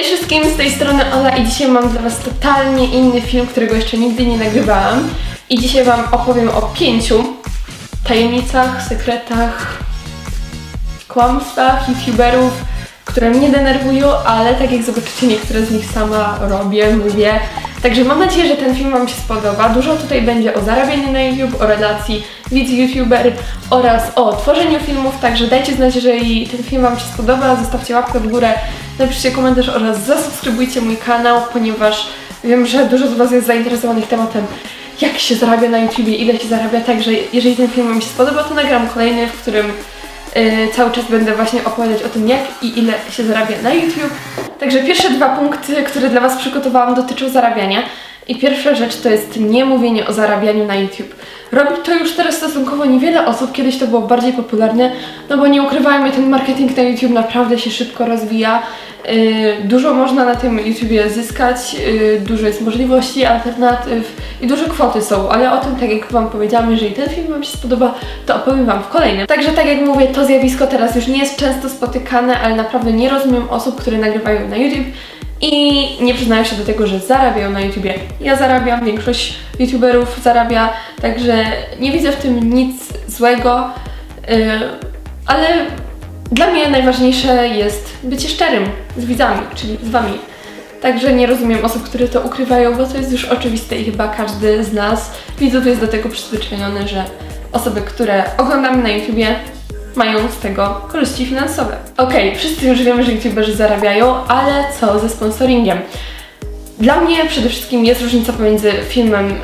Cześć wszystkim, z tej strony Ola i dzisiaj mam dla Was totalnie inny film, którego jeszcze nigdy nie nagrywałam. I dzisiaj Wam opowiem o pięciu tajemnicach, sekretach, kłamstwach youtuberów, które mnie denerwują, ale tak jak zobaczycie, niektóre z nich sama robię, mówię. Także mam nadzieję, że ten film Wam się spodoba. Dużo tutaj będzie o zarabianiu na YouTube, o relacji widz-youtuber oraz o tworzeniu filmów, także dajcie znać, jeżeli ten film Wam się spodoba, zostawcie łapkę w górę, napiszcie komentarz oraz zasubskrybujcie mój kanał, ponieważ wiem, że dużo z Was jest zainteresowanych tematem jak się zarabia na YouTubie, ile się zarabia, także jeżeli ten film Wam się spodoba, to nagram kolejny, w którym Yy, cały czas będę właśnie opowiadać o tym, jak i ile się zarabia na YouTube. Także pierwsze dwa punkty, które dla Was przygotowałam, dotyczą zarabiania. I pierwsza rzecz to jest nie mówienie o zarabianiu na YouTube. Robi to już teraz stosunkowo niewiele osób, kiedyś to było bardziej popularne, no bo nie ukrywajmy, ten marketing na YouTube naprawdę się szybko rozwija. Yy, dużo można na tym YouTubie zyskać, yy, dużo jest możliwości, alternatyw i duże kwoty są, ale o tym, tak jak Wam powiedziałam, jeżeli ten film Wam się spodoba, to opowiem Wam w kolejnym. Także tak jak mówię, to zjawisko teraz już nie jest często spotykane, ale naprawdę nie rozumiem osób, które nagrywają na YouTube i nie przyznają się do tego, że zarabiają na YouTubie. Ja zarabiam, większość YouTuberów zarabia, także nie widzę w tym nic złego, yy, ale dla mnie najważniejsze jest bycie szczerym z widzami, czyli z Wami. Także nie rozumiem osób, które to ukrywają, bo to jest już oczywiste i chyba każdy z nas widzów jest do tego przyzwyczajony, że osoby, które oglądamy na YouTubie mają z tego korzyści finansowe. Okej, wszyscy już wiemy, że YouTuberzy zarabiają, ale co ze sponsoringiem? Dla mnie przede wszystkim jest różnica pomiędzy filmem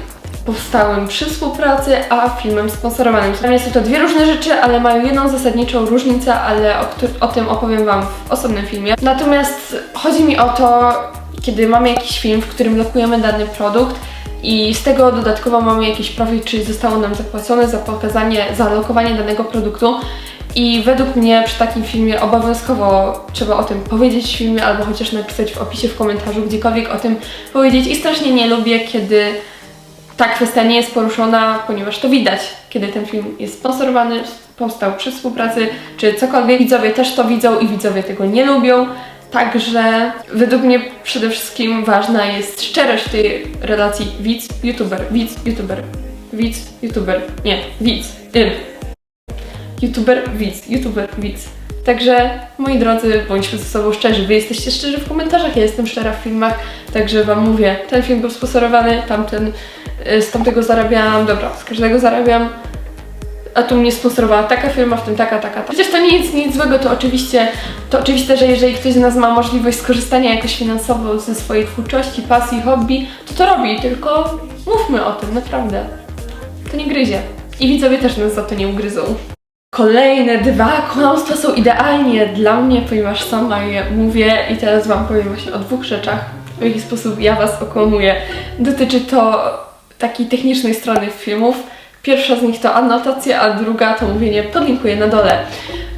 powstałym przy współpracy, a filmem sponsorowanym. Mnie są to dwie różne rzeczy, ale mają jedną zasadniczą różnicę, ale o, o tym opowiem Wam w osobnym filmie. Natomiast chodzi mi o to, kiedy mamy jakiś film, w którym lokujemy dany produkt i z tego dodatkowo mamy jakiś profit, czyli zostało nam zapłacone za pokazanie, za lokowanie danego produktu. I według mnie przy takim filmie obowiązkowo trzeba o tym powiedzieć w filmie, albo chociaż napisać w opisie, w komentarzu, gdziekolwiek o tym powiedzieć. I strasznie nie lubię, kiedy ta kwestia nie jest poruszona, ponieważ to widać, kiedy ten film jest sponsorowany, powstał przy współpracy, czy cokolwiek. Widzowie też to widzą i widzowie tego nie lubią. Także według mnie przede wszystkim ważna jest szczerość w tej relacji widz-youtuber, widz-youtuber, widz-youtuber, nie, widz, ym. YouTuber, widz, YouTuber, widz. Także moi drodzy, bądźmy ze sobą szczerzy. Wy jesteście szczerzy w komentarzach, ja jestem szczera w filmach, także Wam mówię, ten film był sponsorowany, tamten, y, z tamtego zarabiałam, dobra, z każdego zarabiam, a tu mnie sponsorowała taka firma, w tym taka, taka, taka. Chociaż to nie jest nic złego, to oczywiście, to oczywiste, że jeżeli ktoś z nas ma możliwość skorzystania jakoś finansowo ze swojej twórczości, pasji, hobby, to to robi, tylko mówmy o tym, naprawdę. To nie gryzie. I widzowie też nas za to nie ugryzą. Kolejne dwa kłamstwa są idealnie dla mnie, ponieważ sama je mówię i teraz Wam powiem właśnie o dwóch rzeczach, w jaki sposób ja Was okłamuję. Dotyczy to takiej technicznej strony filmów. Pierwsza z nich to anotacja, a druga to mówienie podlinkuję na dole.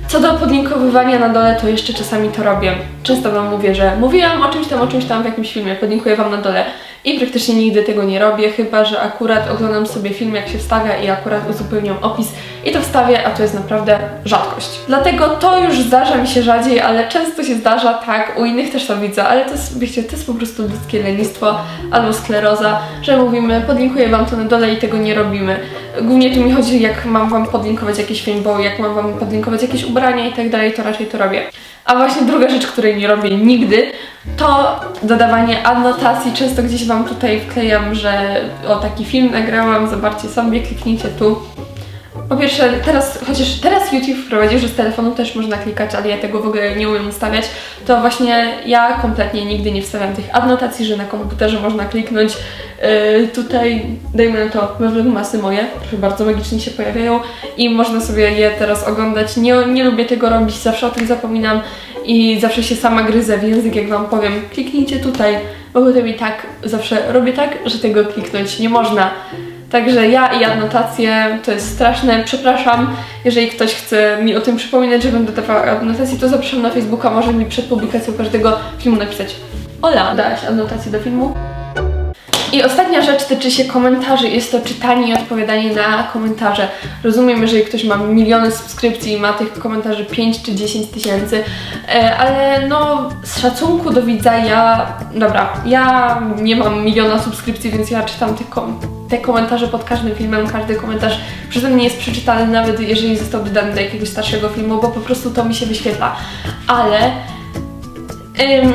Co do podlinkowywania na dole, to jeszcze czasami to robię. Często Wam mówię, że mówiłam o czymś tam, o czymś tam w jakimś filmie, podlinkuję Wam na dole i praktycznie nigdy tego nie robię, chyba że akurat oglądam sobie film, jak się wstawia i akurat uzupełniam opis i to wstawię, a to jest naprawdę rzadkość. Dlatego to już zdarza mi się rzadziej, ale często się zdarza tak, u innych też to widzę, ale to jest, wiecie, to jest po prostu ludzkie lenistwo albo skleroza, że mówimy, podlinkuję Wam to na dole i tego nie robimy. Głównie tu mi chodzi, jak mam Wam podlinkować jakiś film, bo jak mam Wam podlinkować jakieś ubrania i tak dalej, to raczej to robię. A właśnie druga rzecz, której nie robię nigdy, to dodawanie anotacji. Często gdzieś Wam tutaj wklejam, że o taki film nagrałam, zobaczcie sobie, kliknijcie tu. Po pierwsze, teraz, chociaż teraz YouTube wprowadził, że z telefonu też można klikać, ale ja tego w ogóle nie umiem ustawiać, to właśnie ja kompletnie nigdy nie wstawiam tych adnotacji, że na komputerze można kliknąć. Yy, tutaj, dajmy na to, masy moje, trochę bardzo magicznie się pojawiają i można sobie je teraz oglądać. Nie, nie lubię tego robić, zawsze o tym zapominam i zawsze się sama gryzę w język, jak Wam powiem, kliknijcie tutaj, bo potem i tak zawsze robię tak, że tego kliknąć nie można. Także ja i adnotacje to jest straszne. Przepraszam, jeżeli ktoś chce mi o tym przypominać, żebym dodawała adnotacje, to zapraszam na Facebooka, może mi przed publikacją każdego filmu napisać Ola, dałaś adnotację do filmu? I ostatnia rzecz tyczy się komentarzy. Jest to czytanie i odpowiadanie na komentarze. Rozumiem, jeżeli ktoś ma miliony subskrypcji i ma tych komentarzy 5 czy 10 tysięcy, e, ale no z szacunku do widza ja, dobra, ja nie mam miliona subskrypcji, więc ja czytam te, kom- te komentarze pod każdym filmem. Każdy komentarz przeze mnie jest przeczytany, nawet jeżeli został dodany do jakiegoś starszego filmu, bo po prostu to mi się wyświetla. Ale ym,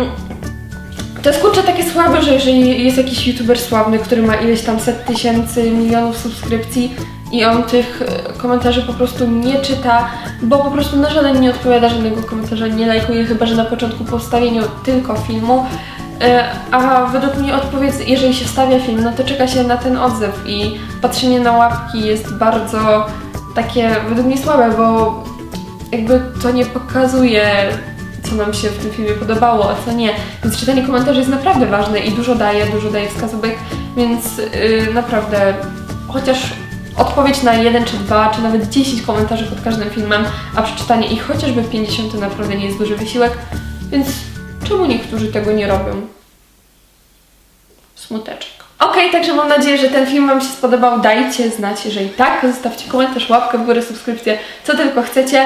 to jest kurczę takie słabe, że jeżeli jest jakiś youtuber sławny, który ma ileś tam set tysięcy, milionów subskrypcji i on tych e, komentarzy po prostu nie czyta, bo po prostu na żaden nie odpowiada żadnego komentarza, nie lajkuje, chyba że na początku po wstawieniu tylko filmu. E, A według mnie odpowiedź, jeżeli się wstawia film, no to czeka się na ten odzew i patrzenie na łapki jest bardzo takie według mnie słabe, bo jakby to nie pokazuje, co nam się w tym filmie podobało, a co nie. Więc czytanie komentarzy jest naprawdę ważne i dużo daje, dużo daje wskazówek, więc yy, naprawdę chociaż odpowiedź na jeden czy dwa, czy nawet 10 komentarzy pod każdym filmem, a przeczytanie ich chociażby w 50 naprawdę nie jest duży wysiłek, więc czemu niektórzy tego nie robią? Smuteczek. Okej, także mam nadzieję, że ten film Wam się spodobał. Dajcie znać, jeżeli tak. Zostawcie komentarz, łapkę w górę, subskrypcję, co tylko chcecie.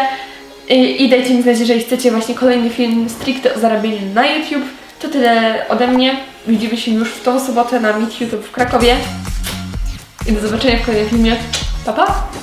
I, I dajcie mi znać, jeżeli chcecie właśnie kolejny film stricte o zarabianiu na YouTube. To tyle ode mnie. Widzimy się już w tą sobotę na Meet YouTube w Krakowie. I do zobaczenia w kolejnym filmie. Pa, pa!